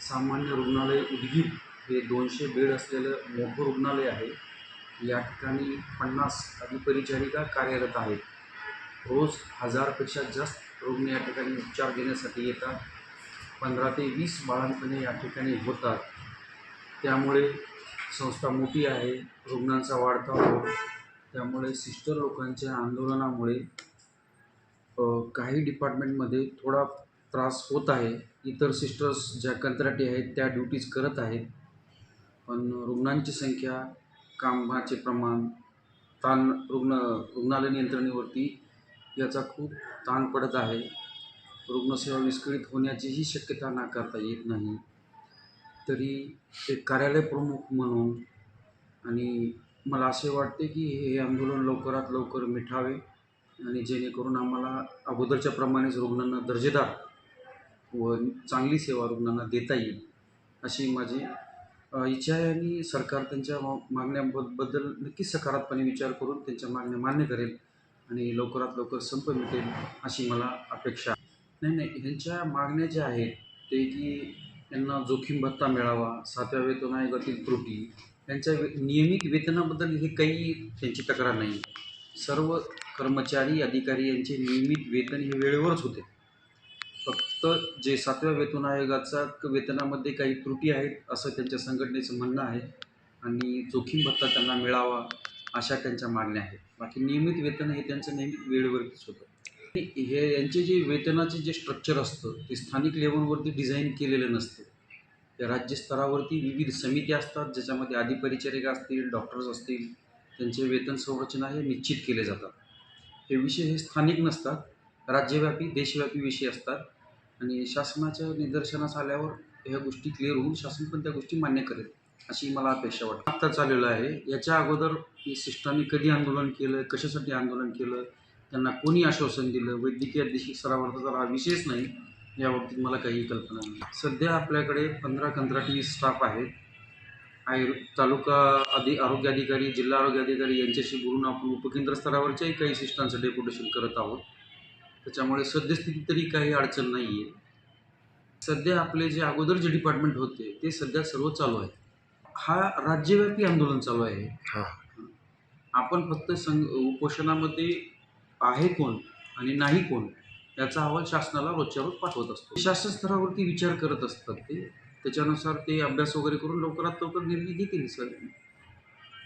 सामान्य रुग्णालय उदगीर हे दोनशे बेड असलेलं मोठं रुग्णालय आहे. या ठिकाणी पन्नास अधिपरिचारिका कार्यरत आहेत. रोज हजारपेक्षा जास्त रुग्ण या ठिकाणी उपचार घेण्यासाठी येतात. पंधरा ते वीस बाळांपणे या ठिकाणी होतात. त्यामुळे संस्था मोठी आहे रुग्णांचा वाढता होतो. त्यामुळे सिस्टर लोकांच्या आंदोलनामुळे काही डिपार्टमेंटमध्ये थोडा त्रास होत आहे. इतर सिस्टर्स ज्या कंत्राटी आहेत त्या ड्युटीज करत आहेत. पण रुग्णांची संख्या कामाचे प्रमाण ताण रुग्ण रुग्णालय नियंत्रणेवरती याचा खूप ताण पडत आहे. रुग्णसेवा विस्कळीत होण्याचीही शक्यता नाकारता येत नाही. तरी एक कार्यालय प्रमुख म्हणून आणि मला असे वाटते की हे आंदोलन लवकरात लवकर मिठावे आणि जेणेकरून आम्हाला अगोदरच्या प्रमाणेच रुग्णांना दर्जेदार व चांगली सेवा रुग्णांना देता येईल अशी माझी इच्छा आहे आणि सरकार त्यांच्या मा- मागण्याबद्दल नक्कीच सकारात्मकपणे विचार करून त्यांच्या मागण्या मान्य करेल आणि लवकरात लवकर संप मिटेल अशी मला अपेक्षा नाही नाही ह्यांच्या मागण्या ज्या आहेत ते की यांना जोखीम भत्ता मिळावा सातव्या वेतन आयोगातील त्रुटी त्यांच्या वे नियमित वेतनाबद्दल हे काही त्यांची तक्रार नाही. सर्व कर्मचारी अधिकारी यांचे नियमित वेतन हे वेळेवरच होते. फक्त जे सातव्या वेतन आयोगाचा क- वेतनामध्ये काही त्रुटी आहेत असं त्यांच्या संघटनेचं म्हणणं आहे आणि जोखीम भत्ता त्यांना मिळावा अशा त्यांच्या मागण्या आहेत. बाकी नियमित वेतन हे त्यांचं नेहमी वेळेवरतीच होतं. हे यांचे जे वेतनाचे जे स्ट्रक्चर असतं ते स्थानिक लेवलवरती डिझाईन केलेलं नसतं. त्या राज्यस्तरावरती विविध समिती असतात ज्याच्यामध्ये अधिपरिचारिका असतील डॉक्टर्स असतील त्यांचे वेतन संरचना हे निश्चित केले जातात. हे विषय हे स्थानिक नसतात राज्यव्यापी देशव्यापी विषय असतात. आणि शासनाच्या निदर्शनास आल्यावर ह्या गोष्टी क्लिअर होऊन शासन पण त्या गोष्टी मान्य करेल अशी मला अपेक्षा वाटते. आत्ता चाललेलं आहे. याच्या अगोदर ही कधी आंदोलन केलं कशासाठी आंदोलन केलं त्यांना कोणी आश्वासन दिलं? वैद्यकीय अध्यक्षिक स्तरावरचा तर हा विषयच नाही या बाबतीत मला काही कल्पना नाही. सध्या आपल्याकडे पंधरा कंत्राटी स्टाफ आहेत. आयुर तालुका अधि आरोग्य अधिकारी जिल्हा आरोग्य अधिकारी यांच्याशी बोलून आपण उपकेंद्र स्तरावरच्याही काही सिस्टांचं डेप्युटेशन करत आहोत. त्याच्यामुळे सद्यस्थिती तरी काही अडचण नाही आहे सध्या आपले जे अगोदर जे डिपार्टमेंट होते ते सध्या सर्व चालू आहे हा राज्यव्यापी आंदोलन चालू आहे. हां. आपण फक्त संघ उपोषणामध्ये आहे कोण आणि नाही कोण याचा अहवाल शासनाला रोजच्या रोज पाठवत असतो. शासन स्तरावरती विचार करत असतात ते. त्याच्यानुसार ते अभ्यास वगैरे करून लवकरात लवकर निर्णय घेतील सर.